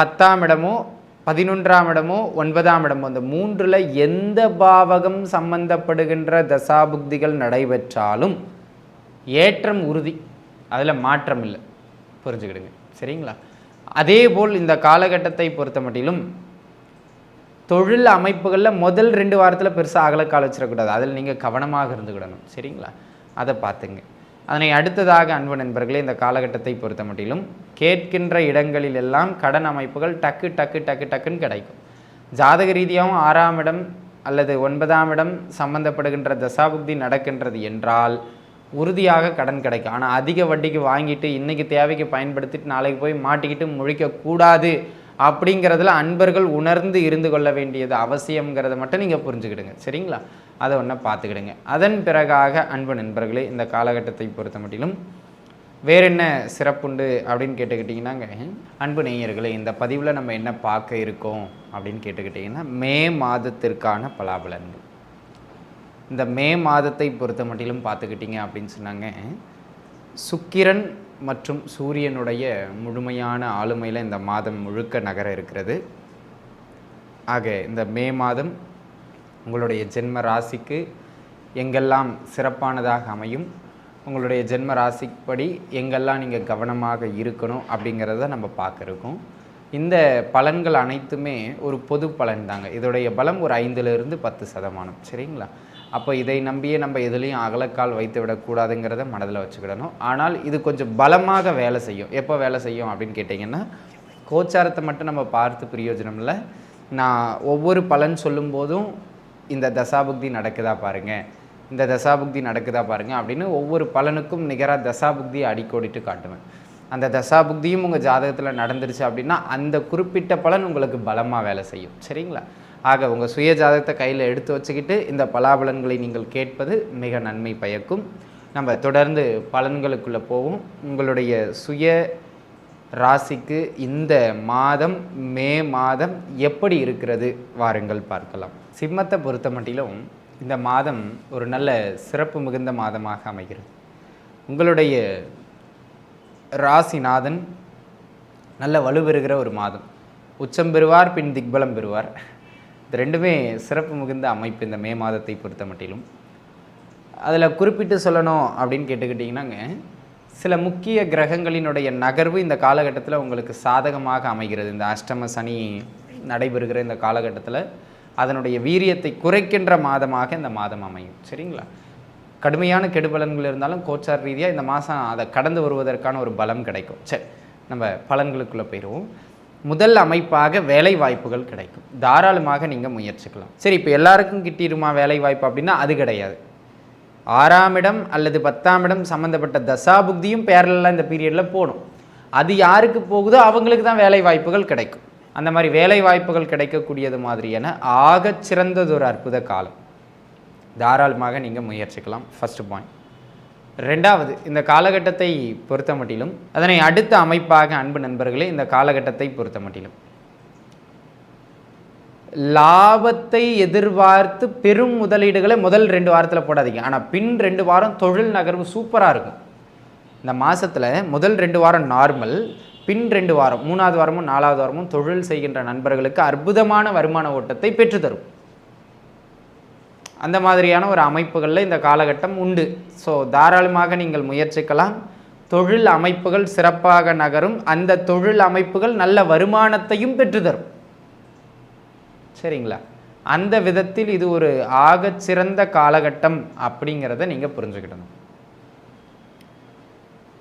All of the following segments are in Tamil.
பத்தாம் இடமோ பதினொன்றாம் இடமோ ஒன்பதாம் இடமோ அந்த மூன்றில் எந்த பாவகம் சம்பந்தப்படுகின்ற தசாபுக்திகள் நடைபெற்றாலும் ஏற்றம் உறுதி. அதில் மாற்றம் இல்லை. புரிஞ்சுக்கிடுங்க. சரிங்களா? அதே போல் இந்த காலகட்டத்தை பொறுத்த மட்டிலும் தொழில் அமைப்புகளில் முதல் ரெண்டு வாரத்தில் பெருசாக அகலக்கால் வச்சிடக்கூடாது. அதில் நீங்கள் கவனமாக இருந்துக்கிடணும். சரிங்களா? அதை பார்த்துங்க அதனை அடுத்ததாக அன்பு நண்பர்களே இந்த காலகட்டத்தை பொறுத்த மட்டிலும் கேட்கின்ற இடங்களில் எல்லாம் கடன் அமைப்புகள் டக்கு டக்கு டக்கு டக்குன்னு கிடைக்கும். ஜாதக ரீதியாகவும் ஆறாம் இடம் அல்லது ஒன்பதாம் இடம் சம்பந்தப்படுகின்ற தசாபுக்தி நடக்கின்றது என்றால் உறுதியாக கடன் கிடைக்கும். ஆனால் அதிக வட்டிக்கு வாங்கிட்டு இன்றைக்கு தேவைக்கு பயன்படுத்திட்டு நாளைக்கு போய் மாட்டிக்கிட்டு முழிக்கக்கூடாது அப்படிங்கிறதுல அன்பர்கள் உணர்ந்து இருந்து கொள்ள வேண்டியது அவசியங்கிறத மட்டும் நீங்கள் புரிஞ்சுக்கிடுங்க. சரிங்களா? அதை ஒன்றை பார்த்துக்கிடுங்க. அதன் பிறகாக அன்பு நண்பர்களே இந்த காலகட்டத்தை பொறுத்த மட்டிலும் வேற என்ன சிறப்புண்டு அப்படின்னு கேட்டுக்கிட்டிங்கன்னாங்க? அன்பு நேயர்களே இந்த பதிவில் நம்ம என்ன பார்க்க இருக்கோம் அப்படின்னு கேட்டுக்கிட்டிங்கன்னா மே மாதத்திற்கான பலாபலன்கள். இந்த மே மாதத்தை பொறுத்த மட்டிலும் பார்த்துக்கிட்டிங்க அப்படின்னு சொன்னாங்க. சுக்கிரன் மற்றும் சூரியனுடைய முழுமையான ஆளுமையில் இந்த மாதம் முழுக்க நகர இருக்கிறது. ஆக இந்த மே மாதம் உங்களுடைய ஜென்ம ராசிக்கு எங்கெல்லாம் சிறப்பானதாக அமையும் உங்களுடைய ஜென்ம ராசிப்படி எங்கெல்லாம் நீங்கள் கவனமாக இருக்கணும் அப்படிங்கிறத நம்ம பார்க்குறோம். இந்த பலன்கள் அனைத்துமே ஒரு பொது பலன் தாங்க. இதோடைய பலம் ஒரு ஐந்துலேருந்து பத்து சதமானம். சரிங்களா? அப்போ இதை நம்பியே நம்ம எதுலேயும் அகலக்கால் வைத்து விடக்கூடாதுங்கிறத மனதில் வச்சுக்கிடணும். ஆனால் இது கொஞ்சம் பலமாக வேலை செய்யும். எப்போ வேலை செய்யும் அப்படின்னு கேட்டிங்கன்னா கோச்சாரத்தை மட்டும் நம்ம பார்த்து பிரயோஜனம் இல்லை. நான் ஒவ்வொரு பலன் சொல்லும்போதும் இந்த தசாபுக்தி நடக்குதா பாருங்க. இந்த தசாபுக்தி நடக்குதா பாருங்க அப்படின்னு ஒவ்வொரு பலனுக்கும் நிகராக தசாபுக்தியை அடிக்கோடிட்டு காட்டுவேன். அந்த தசாபுக்தியும் உங்கள் ஜாதகத்தில் நடந்துருச்சு அப்படின்னா அந்த குறிப்பிட்ட பலன் உங்களுக்கு பலமாக வேலை செய்யும். சரிங்களா? ஆக உங்கள் சுய ஜாதகத்தை கையில் எடுத்து வச்சுக்கிட்டு இந்த பலாபலன்களை நீங்கள் கேட்பது மிக நன்மை பயக்கும். நம்ம தொடர்ந்து பலன்களுக்குள்ளே போவோம். உங்களுடைய சுய ராசிக்கு இந்த மாதம் மே மாதம் எப்படி இருக்கிறது? வாருங்கள் பார்க்கலாம். சிம்மத்தை பொறுத்த மட்டிலும் இந்த மாதம் ஒரு நல்ல சிறப்பு மிகுந்த மாதமாக அமைகிறது. உங்களுடைய ராசிநாதன் நல்ல வலுப்பெறுகிற ஒரு மாதம். உச்சம் பெறுவார் பின் திக்பலம் பெறுவார். இது ரெண்டுமே சிறப்பு மிகுந்த அமைப்பு இந்த மே மாதத்தை பொறுத்த மட்டிலும். அதில் குறிப்பிட்டு சொல்லணும் அப்படின்னு கேட்டுக்கிட்டிங்கன்னாங்க சில முக்கிய கிரகங்களினுடைய நகர்வு இந்த காலகட்டத்தில் உங்களுக்கு சாதகமாக அமைகிறது. இந்த அஷ்டம சனி நடைபெறுகிற இந்த காலகட்டத்தில் அதனுடைய வீரியத்தை குறைக்கின்ற மாதமாக இந்த மாதம் அமையும். சரிங்களா? கடுமையான கெடுபலன்கள் இருந்தாலும் கோச்சார் ரீதியாக இந்த மாதம் அதை கடந்து வருவதற்கான ஒரு பலம் கிடைக்கும். சரி நம்ம பலன்களுக்குள்ளே போயிடுவோம் முதல் அமைப்பாக வேலை வாய்ப்புகள் கிடைக்கும். தாராளமாக நீங்கள் முயற்சிக்கலாம். சரி இப்போ எல்லாருக்கும் கிட்டிருமா வேலை வாய்ப்பு அப்படின்னா அது கிடையாது. ஆறாம் இடம் அல்லது பத்தாம் இடம் சம்மந்தப்பட்ட தசாபுக்தியும் பேரலாம் இந்த பீரியடில் போடும் அது யாருக்கு போகுதோ அவங்களுக்கு தான் வேலை வாய்ப்புகள் கிடைக்கும். அந்த மாதிரி வேலை வாய்ப்புகள் கிடைக்கக்கூடியது மாதிரியான ஆகச் சிறந்ததொரு அற்புத காலம். தாராளமாக நீங்கள் முயற்சிக்கலாம். ஃபர்ஸ்ட் பாயிண்ட் ரெண்டாவது இந்த காலகட்டத்தை பொறுத்த மட்டிலும் அதனை அடுத்த அமைப்பாக அன்பு நண்பர்களே இந்த காலகட்டத்தை பொறுத்த மட்டிலும் லாபத்தை எதிர்பார்த்து பெரும் முதலீடுகளை முதல் ரெண்டு வாரத்தில் போடாதீங்க. ஆனால் பின் ரெண்டு வாரம் தொழில் நகர்வு சூப்பராக இருக்கும். இந்த மாதத்தில் முதல் ரெண்டு வாரம் நார்மல் பின் ரெண்டு வாரம் மூணாவது வாரமும் நாலாவது வாரமும் தொழில் செய்கின்ற நண்பர்களுக்கு அற்புதமான வருமான ஓட்டத்தை பெற்றுத்தரும். அந்த மாதிரியான ஒரு அமைப்புகளில் இந்த காலகட்டம் உண்டு. ஸோ தாராளமாக நீங்கள் முயற்சிக்கலாம். தொழில் அமைப்புகள் சிறப்பாக நகரும். அந்த தொழில் அமைப்புகள் நல்ல வருமானத்தையும் பெற்றுத்தரும். சரிங்களா? அந்த விதத்தில் இது ஒரு ஆக சிறந்த காலகட்டம் அப்படிங்கிறத நீங்கள் புரிஞ்சுக்கிடணும்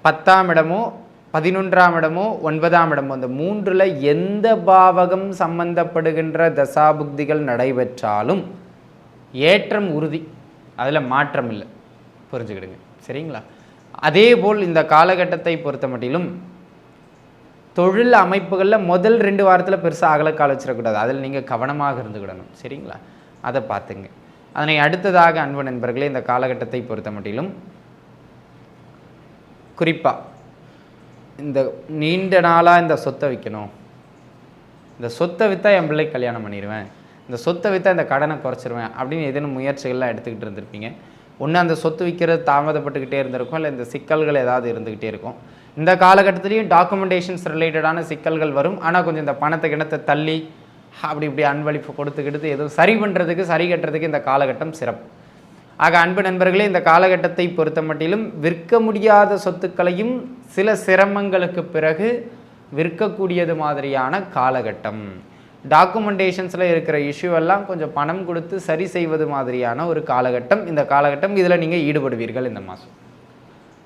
பத்தாம் இடமோ பதினொன்றாம் இடமோ ஒன்பதாம் இடமோ அந்த மூன்றில் எந்த பாவகம் சம்பந்தப்படுகின்ற தசாபுக்திகள் நடைபெற்றாலும் ஏற்றம் உறுதி. அதில் மாற்றம் இல்லை. புரிஞ்சுக்கிடுங்க. சரிங்களா? அதே போல் இந்த காலகட்டத்தை பொறுத்த மட்டிலும் தொழில் அமைப்புகளில் முதல் ரெண்டு வாரத்தில் பெருசாக அகலக்கால் வச்சிடக்கூடாது. அதில் நீங்கள் கவனமாக இருந்துக்கிடணும். சரிங்களா? அதை பார்த்துங்க. அதனை அடுத்ததாக அன்பு நண்பர்களே இந்த காலகட்டத்தை பொறுத்த மட்டிலும் குறிப்பாக இந்த நீண்ட நாளாக இந்த சொத்தை விற்கணும் இந்த சொத்தை விற்றா என் பிள்ளைக்கு கல்யாணம் பண்ணிடுவேன் இந்த சொத்தை விற்றா இந்த கடனை குறைச்சிருவேன் அப்படின்னு ஏதேனும் முயற்சிகள்லாம் எடுத்துக்கிட்டு இருந்திருப்பீங்க. ஒன்று அந்த சொத்து விற்கிறது தாமதப்பட்டுக்கிட்டே இருந்திருக்கும். இல்லை இந்த சிக்கல்கள் ஏதாவது இருந்துக்கிட்டே இருக்கும். இந்த காலகட்டத்திலையும் டாக்குமெண்டேஷன்ஸ் ரிலேட்டடான சிக்கல்கள் வரும். ஆனால் கொஞ்சம் இந்த பணத்தை கிணத்தை தள்ளி அப்படி இப்படி அன்பளிப்பு கொடுத்துக்கிட்டு எதுவும் சரி பண்ணுறதுக்கு சரி கட்டுறதுக்கு இந்த காலகட்டம் சிறப்பு. ஆக அன்பு நண்பர்களே இந்த காலகட்டத்தை பொறுத்த மட்டிலும் விற்க முடியாத சொத்துக்களையும் சில சிரமங்களுக்கு பிறகு விற்கக்கூடியது மாதிரியான காலகட்டம். டாக்குமெண்டேஷன்ஸில் இருக்கிற இஷ்யூ எல்லாம் கொஞ்சம் பணம் கொடுத்து சரி செய்வது மாதிரியான ஒரு காலகட்டம். இந்த காலகட்டம் இதில் நீங்கள் ஈடுபடுவீர்கள் இந்த மாதம்.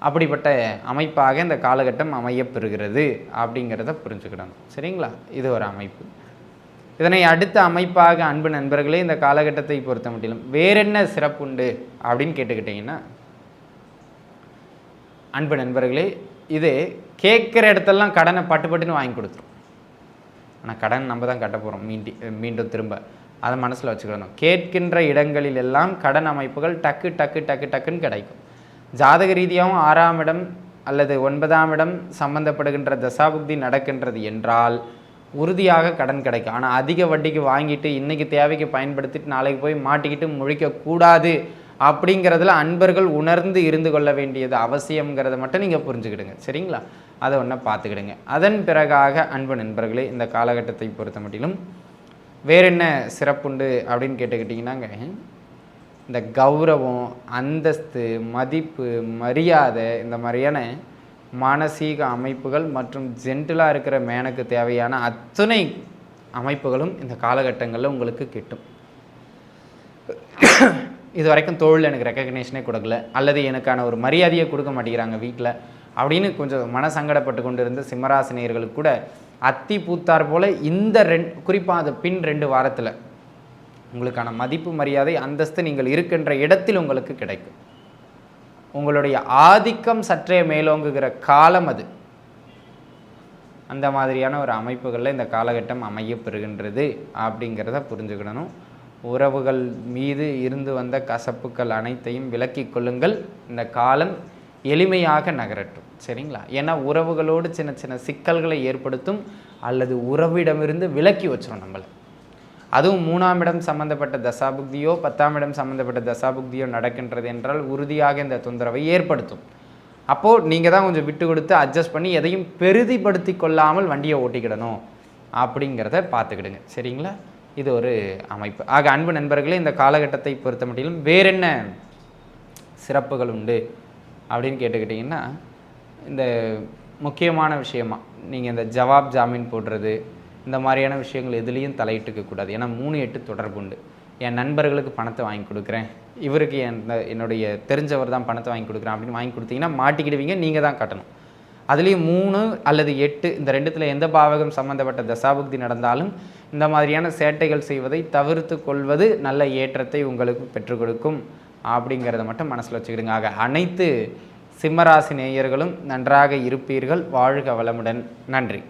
அப்படிப்பட்ட அமைப்பாக இந்த காலகட்டம் அமையப்பெறுகிறது அப்படிங்கிறத புரிஞ்சுக்கிடணும். சரிங்களா? இது ஒரு அமைப்பு. இதனை அடுத்த அமைப்பாக அன்பு நண்பர்களே இந்த காலகட்டத்தை பொறுத்த மட்டிலும் வேறென்ன சிறப்புண்டு அப்படின்னு கேட்டுக்கிட்டிங்கன்னா அன்பு நண்பர்களே இது கேட்குற இடத்தெல்லாம் கடனை பட்டு பட்டுன்னு வாங்கி கொடுத்துரும். ஆனால் கடன் நம்ம தான் கட்ட போகிறோம் மீண்டி மீண்டும் திரும்ப. அதை மனசில் வச்சுக்கணும் கேட்கின்ற இடங்களில் எல்லாம் கடன் அமைப்புகள் டக்கு டக்கு டக்கு டக்குன்னு கிடைக்கும். ஜாதக ரீதியாகவும் ஆறாம் இடம் அல்லது ஒன்பதாம் இடம் சம்பந்தப்படுகின்ற தசாபுக்தி நடக்கின்றது என்றால் உறுதியாக கடன் கிடைக்கும். ஆனால் அதிக வட்டிக்கு வாங்கிட்டு இன்றைக்கி தேவைக்கு பயன்படுத்திட்டு நாளைக்கு போய் மாட்டிக்கிட்டு முழிக்கக்கூடாது அப்படிங்கிறதுல அன்பர்கள் உணர்ந்து இருந்து கொள்ள வேண்டியது அவசியங்கிறத மட்டும் நீங்கள் புரிஞ்சுக்கிடுங்க. சரிங்களா? அதை ஒன்றை பார்த்துக்கிடுங்க. அதன் பிறகாக அன்பு நண்பர்களே இந்த காலகட்டத்தை பொறுத்த மட்டிலும் வேற என்ன சிறப்புண்டு அப்படின்னு கேட்டுக்கிட்டிங்கன்னாங்க? இந்த கௌரவம் அந்தஸ்து மதிப்பு மரியாதை இந்த மாதிரியான மானசீக அமைப்புகள் மற்றும் ஜென்டிலாக இருக்கிற மேனுக்கு தேவையான அத்தனை அமைப்புகளும் இந்த காலகட்டங்களில் உங்களுக்கு கிட்டும். இது வரைக்கும் தொழில் எனக்கு ரெக்கக்னேஷனே கொடுக்கல. அல்லது எனக்கான ஒரு மரியாதையை கொடுக்க மாட்டேங்கிறாங்க வீட்டில் அப்படின்னு கொஞ்சம் மனசங்கடப்பட்டு கொண்டு இருந்த சிம்மராசினியர்களுக்கு கூட அத்தி பூத்தார் போல் இந்த ரெண் குறிப்பாக அது பின் ரெண்டு வாரத்தில் உங்களுக்கான மதிப்பு மரியாதை அந்தஸ்து நீங்கள் இருக்கின்ற இடத்தில் உங்களுக்கு கிடைக்கும். உங்களுடைய ஆதிக்கம் சற்றே மேலோங்குகிற காலம் அது. அந்த மாதிரியான ஒரு அமைப்புகளில் இந்த காலகட்டம் அமையப்பெறுகின்றது அப்படிங்கிறத புரிஞ்சுக்கிடணும். உறவுகள் மீது இருந்து வந்த கசப்புக்கள் அனைத்தையும் விலக்கி கொள்ளுங்கள். இந்த காலம் எளிமையாக நகரட்டும். சரிங்களா? ஏன்னா உறவுகளோடு சின்ன சின்ன சிக்கல்களை ஏற்படுத்தும் அல்லது உறவிடமிருந்து விலக்கி வச்சிடும் நம்மளை. அதுவும் மூணாம் இடம் சம்பந்தப்பட்ட தசாபுக்தியோ பத்தாம் இடம் சம்பந்தப்பட்ட தசாபுக்தியோ நடக்கின்றது என்றால் உறுதியாக இந்த தொந்தரவை ஏற்படுத்தும். அப்போது நீங்கள் தான் கொஞ்சம் விட்டு கொடுத்து அட்ஜஸ்ட் பண்ணி எதையும் பெருதிப்படுத்தி கொள்ளாமல் வண்டியை ஓட்டிக்கிடணும் அப்படிங்கிறத பார்த்துக்கிடுங்க. சரிங்களா? இது ஒரு அமைப்பு. ஆக அன்பு நண்பர்களே இந்த காலகட்டத்தை பொறுத்த மட்டிலும் வேறென்ன சிறப்புகள் உண்டு அப்படின்னு கேட்டுக்கிட்டிங்கன்னா இந்த முக்கியமான விஷயமா நீங்கள் இந்த ஜவாப் ஜாமீன் போடுறது இந்த மாதிரியான விஷயங்கள் எதுலேயும் தலையிட்டுக்க கூடாது. ஏன்னா மூணு எட்டு தொடர்பு உண்டு. என் நண்பர்களுக்கு பணத்தை வாங்கி கொடுக்குறேன். இவருக்கு என் என்னுடைய தெரிஞ்சவர் தான் பணத்தை வாங்கி கொடுக்குறேன் அப்படின்னு வாங்கி கொடுத்தீங்கன்னா மாட்டிக்கிடுவீங்க நீங்கள் தான் கட்டணும். அதுலேயும் மூணு அல்லது எட்டு இந்த ரெண்டுத்தில் எந்த பாவகம் சம்மந்தப்பட்ட தசாபுக்தி நடந்தாலும் இந்த மாதிரியான சேட்டைகள் செய்வதை தவிர்த்து கொள்வது நல்ல ஏற்றத்தை உங்களுக்கு பெற்றுக் கொடுக்கும் அப்படிங்கிறத மட்டும் மனசில் வச்சுக்கிடுங்க. ஆக அனைத்து சிம்மராசி நேயர்களும் நன்றாக இருப்பீர்கள். வாழ்க வளமுடன். நன்றி.